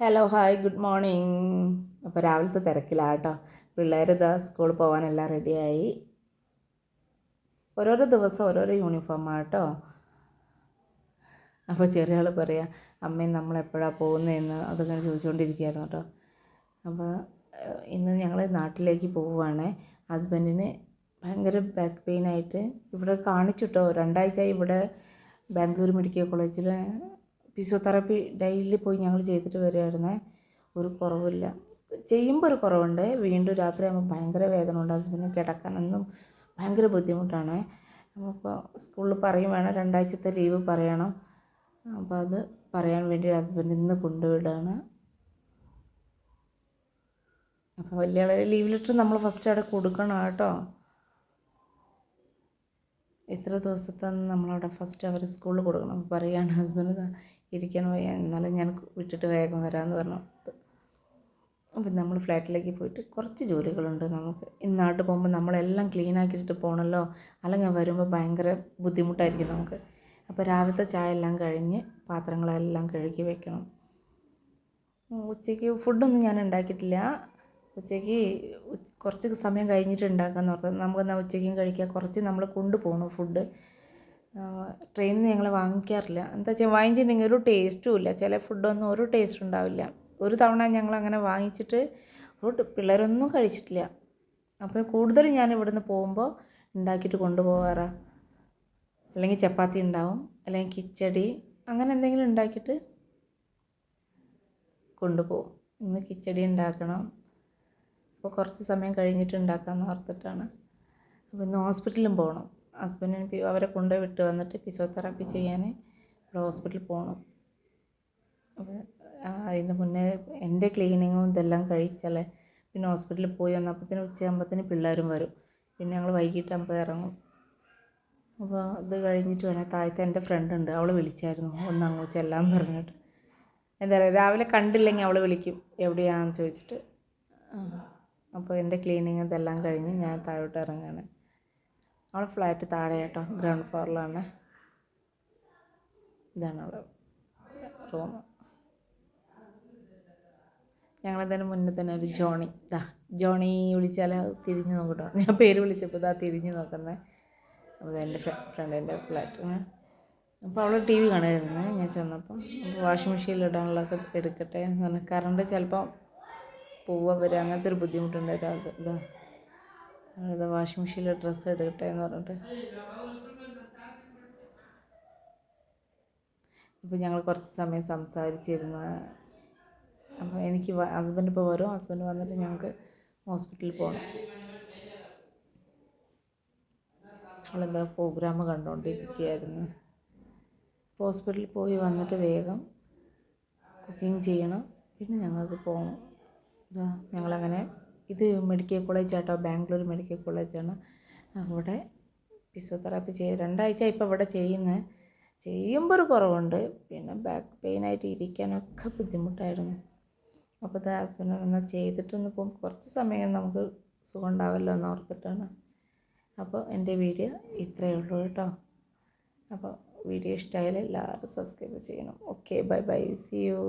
Hello hi good morning അപ്പോൾ രാവിലത്തെ തിരക്കിലാണ് കേട്ടോ പിള്ളേർ ഇതാ സ്കൂളിൽ പോകാനെല്ലാം റെഡിയായി ഓരോരോ ദിവസം ഓരോരോ യൂണിഫോമാണ് കേട്ടോ അപ്പോൾ ചെറിയ ആൾ പറയാം അമ്മയും നമ്മൾ എപ്പോഴാണ് പോകുന്നതെന്ന് അതിങ്ങനെ ചോദിച്ചുകൊണ്ടിരിക്കുകയായിരുന്നു കേട്ടോ അപ്പോൾ ഇന്ന് ഞങ്ങൾ നാട്ടിലേക്ക് പോവുകയാണ് ഹസ്ബൻഡിന് ഭയങ്കര ബാക്ക് പെയിനായിട്ട് ഇവിടെ കാണിച്ചിട്ടോ. രണ്ടാഴ്ച ഇവിടെ ബാംഗ്ലൂർ മെഡിക്കൽ കോളേജിൽ ഫിസിയോതെറാപ്പി ഡെയിലി പോയി ഞങ്ങൾ ചെയ്തിട്ട് വരികയായിരുന്നേ. ഒരു കുറവില്ല ചെയ്യുമ്പോൾ ഒരു കുറവുണ്ട്. വീണ്ടും രാത്രി ആകുമ്പോൾ ഭയങ്കര വേദന ഉണ്ട്. ഹസ്ബൻഡിന് കിടക്കാനൊന്നും ഭയങ്കര ബുദ്ധിമുട്ടാണ്. അപ്പോൾ സ്കൂളിൽ പറയും വേണം. രണ്ടാഴ്ചത്തെ ലീവ് പറയണം. അപ്പോൾ അത് പറയാൻ വേണ്ടി ഹസ്ബൻഡ് ഇന്ന് കൊണ്ടുവിടുകയാണ്. അപ്പോൾ വലിയ ലീവ് ലെറ്റർ നമ്മൾ ഫസ്റ്റ് അവിടെ കൊടുക്കണം കേട്ടോ. എത്ര ദിവസത്തെ നമ്മളവിടെ ഫസ്റ്റ് അവർ സ്കൂളിൽ കൊടുക്കണം. പറയുകയാണ് ഹസ്ബൻഡ് ഇരിക്കാൻ വയ്യ എന്നാലും ഞാൻ വിട്ടിട്ട് വേഗം വരാമെന്ന് പറഞ്ഞു. അപ്പം നമ്മൾ ഫ്ലാറ്റിലേക്ക് പോയിട്ട് കുറച്ച് ജോലികളുണ്ട് നമുക്ക്. ഇന്നാട്ട് പോകുമ്പോൾ നമ്മളെല്ലാം ക്ലീൻ ആക്കിയിട്ട് പോകണമല്ലോ അല്ലെങ്കിൽ വരുമ്പോൾ ഭയങ്കര ബുദ്ധിമുട്ടായിരിക്കും നമുക്ക്. അപ്പോൾ രാവിലത്തെ ചായ എല്ലാം കഴിഞ്ഞ് പാത്രങ്ങളെല്ലാം കഴുകി വെക്കണം. ഉച്ചയ്ക്ക് ഫുഡൊന്നും ഞാൻ ഉണ്ടാക്കിയിട്ടില്ല. ഉച്ചയ്ക്ക് കുറച്ച് സമയം കഴിഞ്ഞിട്ട് ഉണ്ടാക്കാമെന്ന് നമുക്ക് നമുക്കെന്നാൽ ഉച്ചയ്ക്കും കഴിക്കാം. കുറച്ച് നമ്മൾ കൊണ്ടുപോകണം ഫുഡ്. ട്രെയിനിൽ നിന്ന് ഞങ്ങൾ വാങ്ങിക്കാറില്ല. എന്താ വെച്ചാൽ വാങ്ങിച്ചിട്ടുണ്ടെങ്കിൽ ഒരു ടേസ്റ്റും ഇല്ല. ചില ഫുഡൊന്നും ഒരു ടേസ്റ്റ് ഉണ്ടാവില്ല. ഒരു തവണ ഞങ്ങൾ അങ്ങനെ വാങ്ങിച്ചിട്ട് ഒരു പിള്ളേരൊന്നും കഴിച്ചിട്ടില്ല. അപ്പോൾ കൂടുതലും ഞാൻ ഇവിടുന്ന് പോകുമ്പോൾ ഉണ്ടാക്കിയിട്ട് കൊണ്ടുപോകാറാണ് അല്ലെങ്കിൽ ചപ്പാത്തി ഉണ്ടാവും അല്ലെങ്കിൽ കിച്ചടി അങ്ങനെ എന്തെങ്കിലും ഉണ്ടാക്കിയിട്ട് കൊണ്ടുപോകും. ഇന്ന് കിച്ചടി ഉണ്ടാക്കണം. അപ്പോൾ കുറച്ച് സമയം കഴിഞ്ഞിട്ട് ഉണ്ടാക്കാമെന്ന് ഓർത്തിട്ടാണ്. അപ്പോൾ ഇന്ന് ഹോസ്പിറ്റലിലും പോകണം ഹസ്ബൻഡിന് അവരെ കൊണ്ടുപോയി വിട്ട് വന്നിട്ട് ഫിസിയോതെറാപ്പി ചെയ്യാൻ ഹോസ്പിറ്റലിൽ പോകണം അപ്പോൾ അതിന് മുന്നേ എന്റെ ക്ലീനിങ്ങും ഇതെല്ലാം കഴിച്ചാലേ പിന്നെ ഹോസ്പിറ്റലിൽ പോയി വന്നപ്പോഴത്തേന് ഉച്ചയാകുമ്പോഴത്തേന് പിള്ളേരും വരും. പിന്നെ ഞങ്ങൾ വൈകിട്ടാകുമ്പോൾ ഇറങ്ങും. അപ്പോൾ ഇത് കഴിഞ്ഞിട്ട് വേണേൽ താഴത്തെ എന്റെ ഫ്രണ്ട് ഉണ്ട് അവൾ വിളിച്ചായിരുന്നു. ഒന്ന് അങ്ങോട്ട് ചെല്ലാൻ പറഞ്ഞിട്ട്. എന്താ പറയുക രാവിലെ കണ്ടില്ലെങ്കിൽ അവൾ വിളിക്കും എവിടെയാണെന്ന് ചോദിച്ചിട്ട്. അപ്പോൾ എന്റെ ക്ലീനിങ് ഇതെല്ലാം കഴിഞ്ഞ് ഞാൻ താഴോട്ട് ഇറങ്ങുകയാണ് അവളെ ഫ്ലാറ്റ് താഴെ കേട്ടോ ഗ്രൗണ്ട് ഫ്ലോറിലാണ് ഇതാണ് അവിടെ റൂം ഞങ്ങളെന്തായാലും മുന്നേ തന്നെ ഒരു ജോണി. ദാ ജോണി വിളിച്ചാൽ തിരിഞ്ഞ് നോക്കട്ടോ. ഞാൻ പേര് വിളിച്ചപ്പോൾ ഇതാ തിരിഞ്ഞ് നോക്കുന്നത് അപ്പോൾ എന്റെ ഫ്രണ്ടിന്റെ ഫ്ലാറ്റ്. അപ്പോൾ അവൾ ടി വി കാണുമായിരുന്നു. ഞാൻ ചെന്നപ്പം അപ്പോൾ വാഷിംഗ് മെഷീനിൽ ഇടാനുള്ളതൊക്കെ എടുക്കട്ടെ എന്ന് പറഞ്ഞാൽ കറണ്ട് ചിലപ്പോൾ പോവുക വരിക അങ്ങനത്തെ ഒരു ബുദ്ധിമുട്ടുണ്ടായിരുന്നു. അത് ഇതാ. ഇത് വാഷിംഗ് മെഷീനിൽ ഡ്രസ്സ് എടുക്കട്ടെ എന്ന് പറഞ്ഞിട്ട്. ഇപ്പോൾ ഞങ്ങൾ കുറച്ച് സമയം സംസാരിച്ചിരുന്നു. അപ്പോൾ എനിക്ക് ഹസ്ബൻഡ് ഇപ്പോൾ വരും. ഹസ്ബൻഡ് വന്നിട്ട് ഞങ്ങൾക്ക് ഹോസ്പിറ്റലിൽ പോകണം അവളെന്താ പ്രോഗ്രാം കണ്ടുകൊണ്ടിരിക്കുകയായിരുന്നു ഹോസ്പിറ്റലിൽ പോയി വന്നിട്ട് വേഗം കുക്കിംഗ് ചെയ്യണം. പിന്നെ ഞങ്ങൾക്ക് പോകണം ഞങ്ങളങ്ങനെ ഇത് മെഡിക്കൽ കോളേജ് ആട്ടോ ബാംഗ്ലൂർ മെഡിക്കൽ കോളേജാണ് അവിടെ ഫിസിയോതെറാപ്പി ചെയ്ത് രണ്ടാഴ്ച ഇപ്പോൾ ഇവിടെ ചെയ്യുന്നത് ചെയ്യുമ്പോൾ ഒരു കുറവുണ്ട്. പിന്നെ ബാക്ക് പെയിനായിട്ട് ഇരിക്കാനൊക്കെ ബുദ്ധിമുട്ടായിരുന്നു. അപ്പോൾ അത് ഹസ്ബൻഡ് എന്നാൽ ചെയ്തിട്ടൊന്ന് പോകും കുറച്ച് സമയം നമുക്ക് സുഖം ഉണ്ടാവല്ലോ എന്ന് ഓർത്തിട്ടാണ്. അപ്പോൾ എന്റെ വീഡിയോ ഇത്രയേ ഉള്ളൂ കേട്ടോ. അപ്പോൾ വീഡിയോ ഇഷ്ടമായാലും എല്ലാവരും സബ്സ്ക്രൈബ് ചെയ്യണം. Okay bye bye see you